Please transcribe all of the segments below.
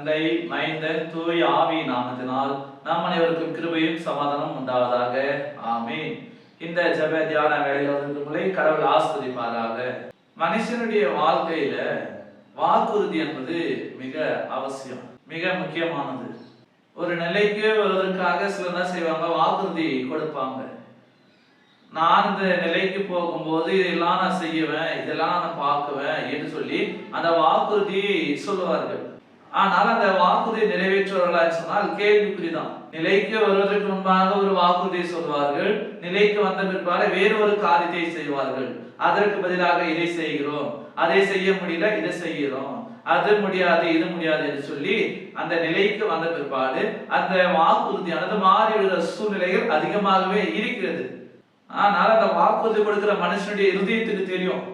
தந்தை மைந்தன் தூய் ஆவி நாமத்தினால் நாம் அனைவருக்கும் கிருபையும் சமாதானம் உண்டாவதாக. ஆமே இந்த ஜப தியான வேலைகளை கடவுள் ஆஸ்வதிப்பாராக. மனுஷனுடைய வாழ்க்கையில வாக்குறுதி என்பது மிக அவசியம் மிக முக்கியமானது. ஒரு நிலைக்கு வருவதற்காக சிலர் என்ன செய்வாங்க? வாக்குறுதி கொடுப்பாங்க. நான் இந்த நிலைக்கு போகும்போது இதெல்லாம் நான் செய்வேன் இதெல்லாம் நான் பார்க்குவேன் என்று சொல்லி அந்த வாக்குறுதியை சொல்லுவார்கள். ஆனால் அந்த வாக்குறுதி நிறைவேற்றுவார்களா சொன்னால் கேள்விக்குறிதான். நிலைக்கு வருவதற்கு முன்பாக ஒரு வாக்குறுதியை சொல்வார்கள். நிலைக்கு வந்த பிற்பாடு வேறு ஒரு காரியத்தை செய்வார்கள். அதற்கு பதிலாக இதை செய்கிறோம். அதை செய்ய முடியல இதை செய்கிறோம். அது முடியாது இது முடியாது என்று சொல்லி அந்த நிலைக்கு வந்த பிற்பாடு அந்த வாக்குறுதியானது மாறிவிடுகிற சூழ்நிலைகள் அதிகமாகவே இருக்கிறது. ஆனால் அந்த வாக்குறுதி கொடுக்கிற மனுஷனுடைய இருதயத்துக்கு தெரியும்.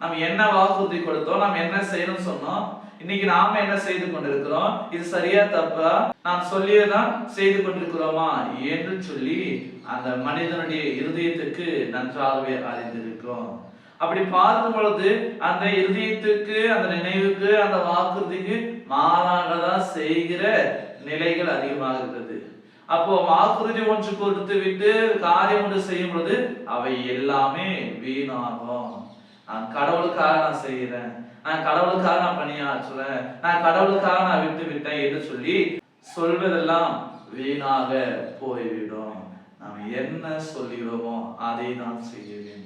நம்ம என்ன வாக்குறுதி கொடுத்தோம் நம்ம என்ன செய்யணும்னு சொன்னோம். இன்னைக்கு நாம என்ன செய்து கொண்டிருக்கிறோம்? இது சரியா தப்பா? நாம் சொல்லியதான் செய்து கொண்டிருக்கிறோமா? என்று சொல்லி அந்த மனிதனுடைய இருதயத்துக்கு நன்றாகவே அறிந்திருக்கிறோம். அப்படி பார்க்கும் பொழுது அந்த இருதயத்துக்கு அந்த நினைவுக்கு அந்த வாக்குறுதிக்கு மாறாகதான் செய்கிற நிலைகள் அதிகமாக இருக்கிறது. அப்போ வாக்குறுதி ஒன்று கொடுத்து விட்டு காரியம் ஒன்று செய்யும் பொழுது அவை எல்லாமே வீணாகும். நான் கடவுளுக்காக நான் செய்யறேன் நான் கடவுளுக்காக நான் பணியாற்றுறேன் நான் கடவுளுக்காக நான் விட்டு விட்டேன் என்று சொல்லி சொல்வதெல்லாம் வீணாக போய்விடும். நாம் என்ன சொல்கிறோமோ அதை நான் செய்ய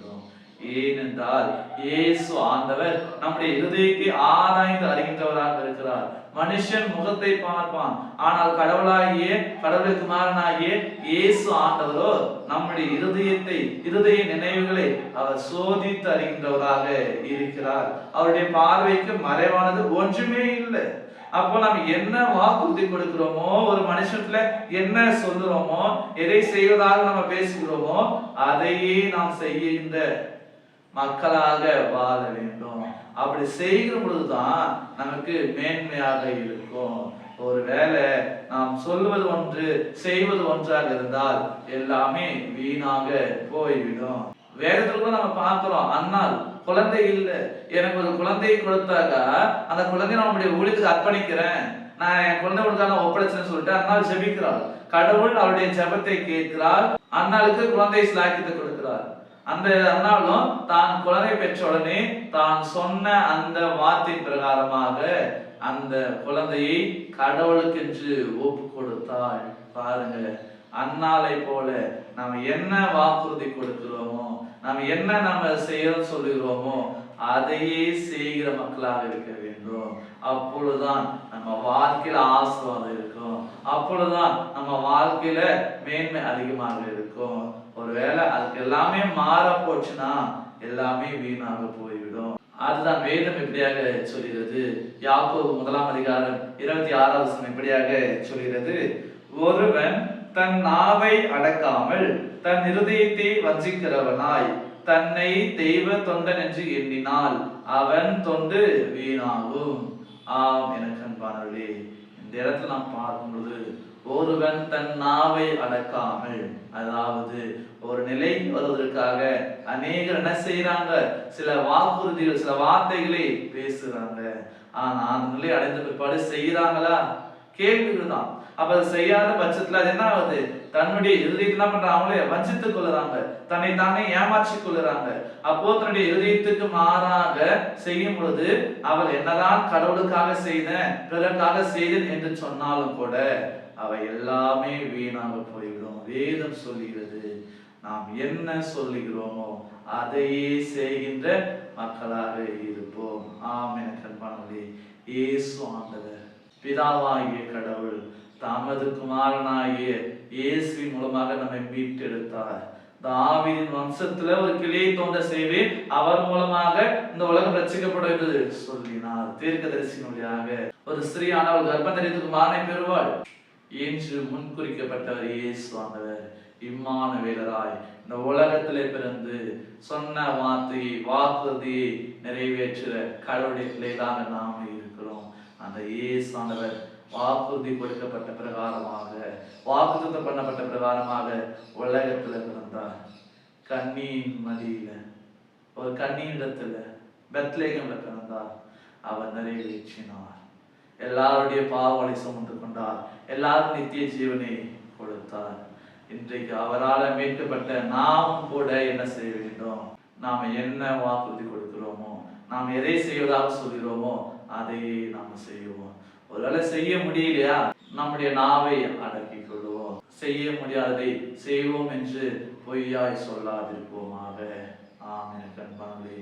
ஏனென்றால் இயேசு ஆண்டவர் நம்முடைய இருதயத்தை ஆராய்ந்து அறிகின்றவராக இருக்கிறார். மனுஷன் முகத்தை பார்ப்பான். ஆனால் கடவுளாகிய கடவுளுக்கு மாறனாகிய இயேசு ஆண்டவரோ நம்முடைய இருதயத்தை இருதய நினைவுகளை அவர் சோதித்து அறிகின்றவராக இருக்கிறார். அவருடைய பார்வைக்கு மறைவானது ஒன்றுமே இல்லை. அப்போ நம்ம என்ன வாக்குறுதி கொடுக்கிறோமோ ஒரு மனுஷத்துல என்ன சொல்லுறோமோ எதை செய்வதாக நம்ம பேசுகிறோமோ அதையே நாம் செய்கின்ற மக்களாக வாழ வேண்டும். அப்படி செய்கிற பொழுதுதான் நமக்கு மேன்மையாக இருக்கும். ஒருவேளை நாம் சொல்வது ஒன்று செய்வது ஒன்றாக இருந்தால் எல்லாமே வீணாக போய்விடும். வேதத்துல கூட நம்ம பார்க்கிறோம் அண்ணால் குழந்தை இல்லை. எனக்கு ஒரு குழந்தையை கொடுத்தாக்கா அந்த குழந்தையை நம்முடைய ஊழியத்துக்கு அர்ப்பணிக்கிறேன். நான் என் குழந்தை கொடுத்தாங்க ஒப்படைச்சேன்னு சொல்லிட்டு அண்ணாள் ஜெபிக்கிறாள். கடவுள் அவருடைய ஜெபத்தை கேட்கிறார். அண்ணாளுக்கு குழந்தை சிலாக்கித்து கொடுக்கிறார். அந்த அண்ணாலும் தான் குழந்தை பெற்ற உடனே தான் சொன்ன அந்த வார்த்தை பிரகாரமாக அந்த குழந்தையை கடவுளுக்கென்று ஒப்பு கொடுத்தாள் பாருங்க அன்னாலை போல நாம் என்ன வாக்குறுதி கொடுக்கிறோமோ நாம் என்ன நம்ம செய்ய சொல்லுகிறோமோ அதையே செய்கிற மக்களாக இருக்க வேண்டும். அப்பொழுதுதான் நம்ம வாழ்க்கையில ஆசுவாதம் இருக்கும். அப்பொழுதுதான் நம்ம வாழ்க்கையில மேன்மை அதிகமாக இருக்கும். ஒருவேளை அதுக்கு எல்லாமே மாற போச்சுன்னா எல்லாமே வீணாக போய்விடும். அதுதான் வேதம் எப்படியாக சொல்கிறது? யாக்கோபு முதலாம் அதிகாரம் இருபத்தி ஆறாவது வசனம் எப்படியாக சொல்கிறது? ஒருவன் தன் நாவை அடக்காமல் தன் இருதயத்தை வஞ்சிக்கிறவனாய் தன்னை தெய்வ தொண்டன் என்று எண்ணினால் அவன் தொண்டு வீணாகும். ஆம் எனக்கு அன்பானவர்களே இந்த இடத்துல நாம் பார்க்கும் பொழுது ஒருவன் தன் நாவை அடக்காமல் அதாவது ஒரு நிலை வருவதற்காக அநேகர் என்ன செய்யறாங்க சில வாக்குறுதிகள் சில வார்த்தைகளை பேசுறாங்க. ஆனா அந்த நிலை அடைந்த பிற்பாடு செய்யறாங்களா கேள்விகள் தான். அப்ப அதை செய்யாத பட்சத்துல அது என்ன ஆகுது? தன்னுடைய இருதயத்தை என்ன பண்றாங்க அவங்களே வஞ்சித்துக் கொள்ளுறாங்க. தன்னை தானே ஏமாற்றி கொள்ளுறாங்க. அப்போ தன்னுடைய இருதயத்துக்கு மாறாக செய்யும் பொழுது அவள் என்னதான் கடவுளுக்காக செய்தேன் பிறருக்காக செய்தேன் என்று சொன்னாலும் கூட அவை எல்லாமே வீணாக போய்விடும். வேதம் சொல்லுகிறது. நாம் என்ன சொல்லுகிறோமோ அதையே செய்கின்ற மக்களாக இருப்போம். ஆம் என கண்பானவர்களே இயேசு ஆண்டவர் பிதாவாகிய கடவுள் தமது குமாரனாகிய இயேசுவின் மூலமாக நம்மை மீட்டெடுத்தார். தாவீதின் வம்சத்துல ஒரு கிளையை தோன்ற செய்து அவர் மூலமாக இந்த உலகம் ரசிக்கப்படும் என்று சொல்லினார் தீர்க்கதரிசியினுடையாக ஒரு ஸ்திரீயானவள் கர்ப்பம் தரித்து குமாரனை பெறுவாள். என்று முன்குறிக்கப்பட்டவர் இயேசு ஆண்டவர் இம்மானுவேலராய் இந்த உலகத்திலே பிறந்து சொன்ன வார்த்தையை வாக்குறுதியை நிறைவேற்றுற கடவுடைய பிள்ளைகளாக நாம இருக்கிறோம். அந்த இயேசு ஆண்டவர் வாக்குறுதி கொடுக்கப்பட்ட பிரகாரமாக வாக்குத்தத்தம் பண்ணப்பட்ட பிரகாரமாக உலகத்துல பிறந்தார். கண்ணியின் மடியில ஒரு கண்ணியிடத்துல பெத்லேகம்ல பிறந்தார். அவர் நிறைவேற்றினார். எல்லாருடைய பாவங்களை சுமந்து கொண்டார். எல்லாரும் நித்திய ஜீவனை கொடுத்தார். இன்றைக்கு அவரால் மீட்கப்பட்ட நாம் கூட என்ன செய்ய வேண்டும்? நாம் என்ன வாக்குறுதி கொடுக்கிறோமோ நாம் எதை செய்வதாக சொல்கிறோமோ அதையே நாம் செய்வோம். ஒருவேளை செய்ய முடியலையா? நம்முடைய நாவை அடக்கிக் கொள்வோம். செய்ய முடியாததை செய்வோம் என்று பொய்யாய் சொல்லாதிருப்போமாக. ஆமென் கண்பாங்களே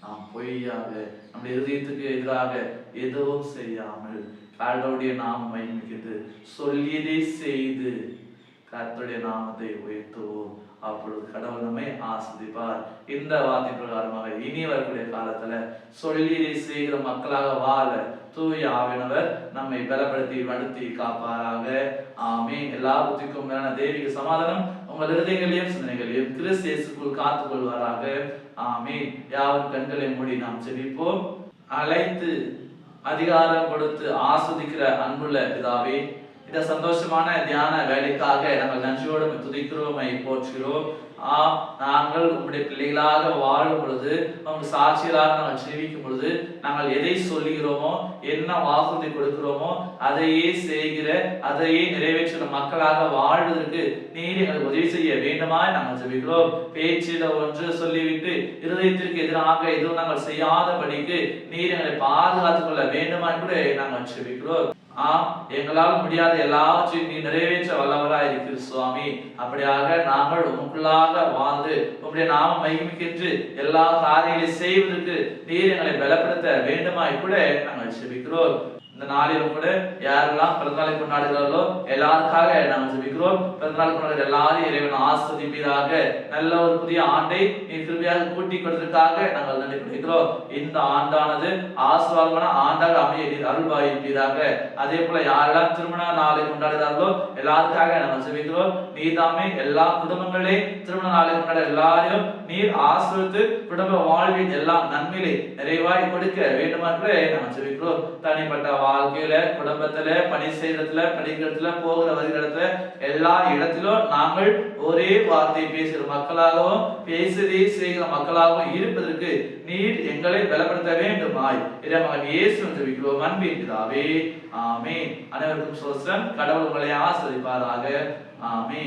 நாம் பொய்யாக நம்முடைய இதயத்துக்கு எதிராக எதுவும் செய்யாமல் கடவுளுடைய நாம் மகிமைக்கிறது சொல்லியதை செய்து கர்த்தருடைய நாமத்தை உயர்த்துவோம். அப்பொழுது கடவுள் நம்மை ஆஸ்வதிப்பார் இந்த வார்த்தை பிரகாரமாக இனி வரக்கூடிய காலத்துல சொல்லி செய்கிற மக்களாக வாழ தூய ஆவினவர் நம்மை பலப்படுத்தி வடுத்தி காப்பாராக. ஆமே எல்லா புத்திக்கும் மேலான தெய்வீக சமாதானம் உங்கள் இருதயங்களையும் சிந்தனைகளையும் கிறிஸ்து இயேசுக்குள் காத்துக் கொள்வாராக. ஆமே யாவும் கண்களை மூடி நாம் செவிப்போம் அழைத்து அதிகாரம் கொடுத்து ஆஸ்வதிக்கிற அன்புள்ள பிதாவே இந்த சந்தோஷமான தியான வேலைக்காக நாங்கள் நன்றியோடு உம்மை துதிக்கிறோம் போற்றுகிறோம். ஆ நாங்கள் உங்களுடைய பிள்ளைகளாக வாழும் பொழுது உங்க சாட்சிகளாக நாங்கள் ஜீவிக்கும் பொழுது நாங்கள் எதை சொல்லுகிறோமோ என்ன வாக்குறுதி கொடுக்கிறோமோ அதையே செய்கிற அதையே நிறைவேற்றுகிற மக்களாக வாழ்வதற்கு நீர் எங்களுக்கு உதவி செய்ய வேண்டுமா நாங்கள் ஜெபிக்கிறோம். பேச்சில ஒன்று சொல்லிவிட்டு இருதயத்திற்கு எதிராக எதுவும் நாங்கள் செய்யாதபடிக்கு நீர் எங்களை பாதுகாத்துக் கொள்ள வேண்டுமா கூட நாங்கள் ஜெபிக்கிறோம். ஆம் எங்களால் முடியாத எல்லாவற்றையும் நீ நிறைவேற்ற வல்லவராய் இருக்கிற சுவாமி. அப்படியாக நாங்கள் உங்களுக்குள்ளாக வாழ்ந்து உங்களுடைய நாம மகிமிக்கின்று எல்லா காரியங்களையும் செய்வதற்கு நீர் எங்களை பலப்படுத்த வேண்டுமாய் கூட நாங்கள் செபிக்கிறோம். இந்த நாளிலும் கூட யாரெல்லாம் பிறந்தநாளை கொண்டாடுகிறார்களோ எல்லாருக்காக நாங்கள் ஜபிக்கிறோம். பிறந்தநாள் கொண்டாடுகிற எல்லாரும் இறைவன் ஆஸ்வதிப்பீராக நல்ல ஒரு புதிய ஆண்டை நீ திரும்பியாக கூட்டி கொடுத்ததற்காக நாங்கள் நன்றி கொடுக்கிறோம் இந்த ஆண்டானது ஆசீர்வாதமான ஆண்டாக அமைய நீர் அருள்பாயிருப்பீராக அதே போல யாரெல்லாம் திருமண நாளை கொண்டாடுகிறார்களோ எல்லாருக்காக நாங்கள் ஜபிக்கிறோம். நீ தாமே எல்லா குடும்பங்களே திருமண நாளை கொண்டாட எல்லாரையும் நீர் ஆசிர்வத்து குடும்ப வாழ்வின் எல்லா நன்மையிலே நிறைவாய் கொடுக்க வேண்டுமா நாங்கள் ஜபிக்கிறோம். தனிப்பட்ட வாழ்க்கையில குடும்பத்துல பணி செய்யறதுல படிக்கிறதுல போகிற வருகிறதுல எல்லா இடத்திலும் நாங்கள் ஒரே வார்த்தை பேசுகிற மக்களாகவும் பேசுதி செய்கிற மக்களாகவும் இருப்பதற்கு நீர் எங்களை பலப்படுத்த வேண்டுமாய். இறைமகன் இயேசு ஜெபிக்கிறோம். அன்பின் பிதாவே ஆமே அனைவருக்கும் சோஸ்திரம் கடவுள் உங்களை ஆசிரிப்பாராக ஆமே